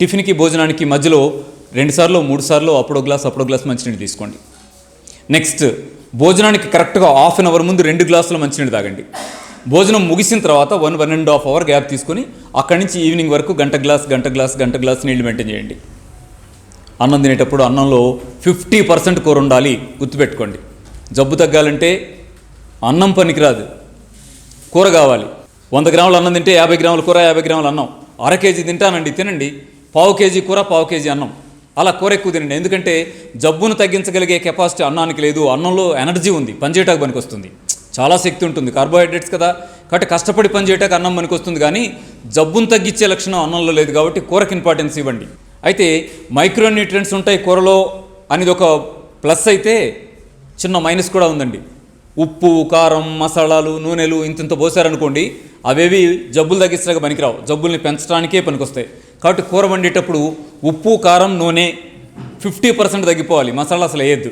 టిఫిన్కి భోజనానికి మధ్యలో రెండు సార్లు మూడు సార్లు అప్పుడో గ్లాస్ అప్పుడో గ్లాస్ మంచినీళ్ళు తీసుకోండి. నెక్స్ట్ భోజనానికి కరెక్ట్గా హాఫ్ అన్ అవర్ ముందు రెండు గ్లాసులు మంచినీళ్ళు తాగండి. భోజనం ముగిసిన తర్వాత one one and half hour gap తీసుకొని అక్కడి నుంచి ఈవినింగ్ వరకు గంట గ్లాస్ గంట గ్లాస్ గంట గ్లాస్ నీళ్ళు మెయింటైన్ చేయండి. అన్నం తినేటప్పుడు అన్నంలో ఫిఫ్టీ పర్సెంట్ కూర ఉండాలి గుర్తుపెట్టుకోండి. జబ్బు తగ్గాలంటే అన్నం పనికిరాదు. కూర కావాలి. వంద గ్రాముల అన్నం తింటే యాభై గ్రాముల కూర యాభై గ్రాముల అన్నం. అర కేజీ తింటానండి తినండి. పావు కేజీ కూర పావు కేజీ అన్నం. అలా కూర ఎక్కువ తినండి. ఎందుకంటే జబ్బును తగ్గించగలిగే కెపాసిటీ అన్నానికి లేదు. అన్నంలో ఎనర్జీ ఉంది. పనిచేయటానికి పనికొస్తుంది. చాలా శక్తి ఉంటుంది. కార్బోహైడ్రేట్స్ కదా. కాబట్టి కష్టపడి పనిచేయటానికి అన్నం పనికొస్తుంది. కానీ జబ్బును తగ్గించే లక్షణం అన్నంలో లేదు కాబట్టి కూరకి ఇంపార్టెన్స్ ఇవ్వండి. అయితే మైక్రో న్యూట్రియంట్స్ ఉంటాయి కూరలో. అనేది ఒక ప్లస్ అయితే చిన్న మైనస్ కూడా ఉందండి. ఉప్పు కారం మసాలాలు నూనెలు ఇంతింత పోసారనుకోండి అవేవి జబ్బులు తగ్గించడానికి పనికిరావు. జబ్బుల్ని పెంచడానికే పనికొస్తాయి. కాబట్టి కూర వండేటప్పుడు ఉప్పు కారం నూనె ఫిఫ్టీ పర్సెంట్ తగ్గిపోవాలి. మసాలా అసలు వేయద్దు.